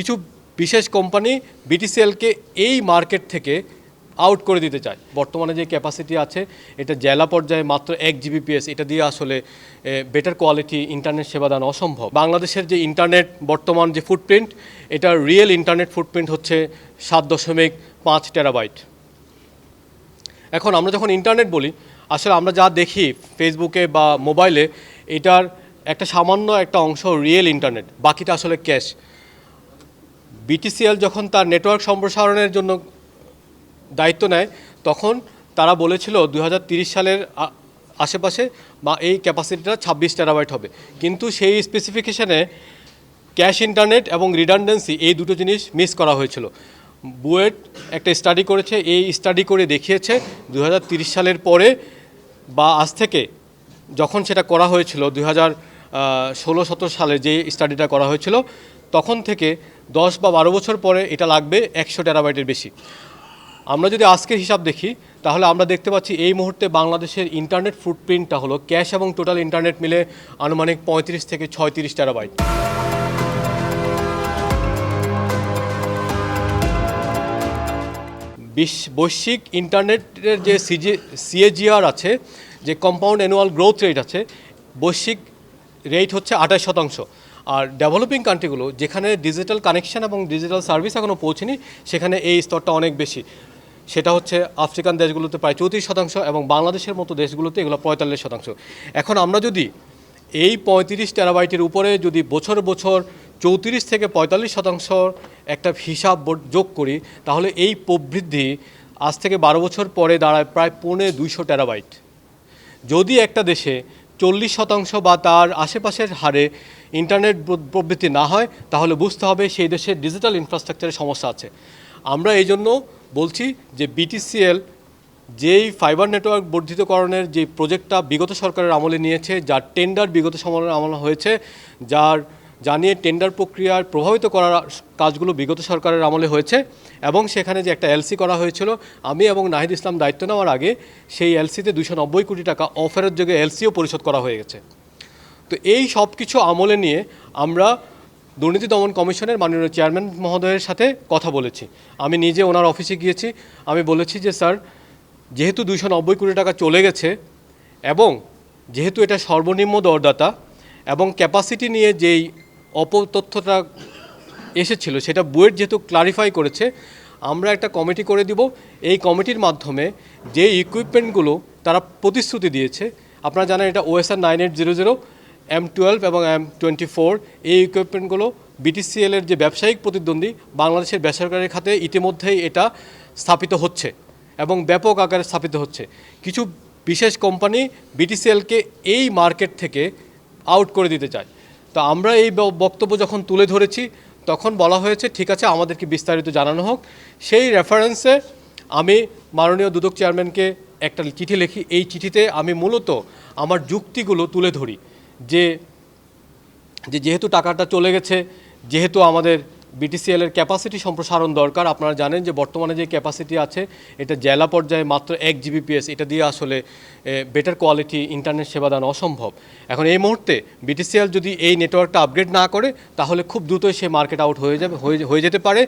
কিছু বিশেষ কোম্পানি বিটিসিএলকে এই মার্কেট থেকে আউট করে দিতে চায়। বর্তমানে যে ক্যাপাসিটি আছে, এটা জেলা পর্যায়ে মাত্র এক জিবিপিএস এটা দিয়ে আসলে বেটার কোয়ালিটি ইন্টারনেট সেবা দান অসম্ভব। বাংলাদেশের যে ইন্টারনেট বর্তমান যে ফুটপ্রিন্ট এটা রিয়েল ইন্টারনেট ফুটপ্রিন্ট হচ্ছে সাত দশমিক পাঁচ টেরাবাইট এখন আমরা যখন ইন্টারনেট বলি, আসলে আমরা যা দেখি ফেসবুকে বা মোবাইলে এটার একটা সামান্য একটা অংশ রিয়েল ইন্টারনেট বাকিটা আসলে ক্যাশ বিটিসিএল যখন তার নেটওয়ার্ক সম্প্রসারণের জন্য দায়িত্ব নেয়, তখন তারা বলেছিল দুই সালের আশেপাশে বা এই ক্যাপাসিটিটা ছাব্বিশ টেরাবাইট হবে। কিন্তু সেই স্পেসিফিকেশনে ক্যাশ ইন্টারনেট এবং রিডান্ডেন্সি এই দুটো জিনিস মিস করা হয়েছিল। বুয়েট একটা স্টাডি করেছে, এই স্টাডি করে দেখিয়েছে দু সালের পরে বা আজ থেকে যখন সেটা করা হয়েছিল দু হাজার ষোলো সতেরো সালে যে স্টাডিটা করা হয়েছিল, তখন থেকে দশ বা বারো বছর পরে এটা লাগবে একশো টেরাবাইটের বেশি। আমরা যদি আজকের হিসাব দেখি, তাহলে আমরা দেখতে পাচ্ছি এই মুহূর্তে বাংলাদেশের ইন্টারনেট ফুটপ্রিন্টটা হলো ক্যাশ এবং টোটাল ইন্টারনেট মিলে আনুমানিক পঁয়ত্রিশ থেকে ছয়ত্রিশ টেরাবাইট। বিশ্ব বৈশ্বিক ইন্টারনেটের যে সিজি, সিএজিআর আছে, যে কম্পাউন্ড অ্যানুয়াল গ্রোথ রেট আছে, বৈশ্বিক রেট হচ্ছে আঠাশ শতাংশ। আর ডেভেলপিং কান্ট্রিগুলো যেখানে ডিজিটাল কানেকশন এবং ডিজিটাল সার্ভিস এখনও পৌঁছেনি, সেখানে এই স্তরটা অনেক বেশি। সেটা হচ্ছে আফ্রিকান দেশগুলোতে প্রায় চৌত্রিশ শতাংশ এবং বাংলাদেশের মতো দেশগুলোতে এগুলো পঁয়তাল্লিশ শতাংশ। এখন আমরা যদি এই পঁয়ত্রিশ টেরাবাইটের উপরে যদি বছর বছর চৌত্রিশ থেকে পঁয়তাল্লিশ শতাংশ একটা হিসাব যোগ করি, তাহলে এই প্রবৃদ্ধি আজ থেকে বারো বছর পরে দাঁড়ায় প্রায় পৌনে দুইশো টেরাবাইট যদি একটা দেশে চল্লিশ শতাংশ বা তার আশেপাশের হারে ইন্টারনেট প্রবৃত্তি না হয়, তাহলে বুঝতে হবে সেই দেশের ডিজিটাল ইনফ্রাস্ট্রাকচারের সমস্যা আছে। আমরা এই জন্য বলছি যে বিটিসিএল যেই ফাইবার নেটওয়ার্ক বর্ধিতকরণের যে প্রজেক্টটা বিগত সরকারের আমলে নিয়েছে, যার টেন্ডার বিগত সময়ের আমলে হয়েছে, যার জানিয়ে টেন্ডার প্রক্রিয়ার প্রভাবিত করার কাজগুলো বিগত সরকারের আমলে হয়েছে, এবং সেখানে যে একটা এলসি করা হয়েছিল, আমি এবং নাহিদ ইসলাম দায়িত্ব নেওয়ার আগে সেই এলসিতে দুশো কোটি টাকা অফারের যোগে এলসিও পরিশোধ করা হয়ে গেছে। তো এই সব কিছু আমলে নিয়ে আমরা দুর্নীতি দমন কমিশনের মাননীয় চেয়ারম্যান মহোদয়ের সাথে কথা বলেছি। আমি নিজে ওনার অফিসে গিয়েছি। আমি বলেছি যে, স্যার, যেহেতু দুশো নব্বই কোটি টাকা চলে গেছে এবং যেহেতু এটা সর্বনিম্ন দরদাতা এবং ক্যাপাসিটি নিয়ে যেই অপতথ্যটা এসেছিল, সেটা বুয়েট যেহেতু ক্লারিফাই করেছে, আমরা একটা কমিটি করে দিব। এই কমিটির মাধ্যমে যে ইকুইপমেন্টগুলো তারা প্রতিশ্রুতি দিয়েছে, আপনারা জানেন এটা OSR nine eight zero zero M twelve এবং এম টোয়েন্টি ফোর এই ইকুইপমেন্টগুলো বিটিসিএল এর যে ব্যবসায়িক প্রতিদ্বন্দ্বী বাংলাদেশের বেসরকারি খাতে ইতিমধ্যেই এটা স্থাপিত হচ্ছে এবং ব্যাপক আকারে স্থাপিত হচ্ছে। কিছু বিশেষ কোম্পানি বিটিসিএলকে এই মার্কেট থেকে আউট করে দিতে চায়। তো আমরা এই বক্তব্য যখন তুলে ধরেছি, তখন বলা হয়েছে, ঠিক আছে, আমাদেরকে বিস্তারিত জানানো হোক। সেই রেফারেন্সে আমি মাননীয় দুদক চেয়ারম্যানকে একটা চিঠি লিখি। এই চিঠিতে আমি মূলত আমার যুক্তিগুলো তুলে ধরি। যে যে যেহেতু টাকাটা চলে গেছে, যেহেতু আমাদের বিটিসিএল এর ক্যাপাসিটি সম্প্রসারণ দরকার, আপনারা জানেন যে বর্তমানে যে ক্যাপাসিটি আছে, এটা জেলা পর্যায়ে মাত্র এক জিবিপিএস এটা দিয়ে আসলে বেটার কোয়ালিটি ইন্টারনেট সেবা দান অসম্ভব। এখন এই মুহূর্তে বিটিসিএল যদি এই নেটওয়ার্কটা আপগ্রেড না করে, তাহলে খুব দ্রুতই সে মার্কেট আউট হয়ে যাবে, হয়ে হয়ে যেতে পারে।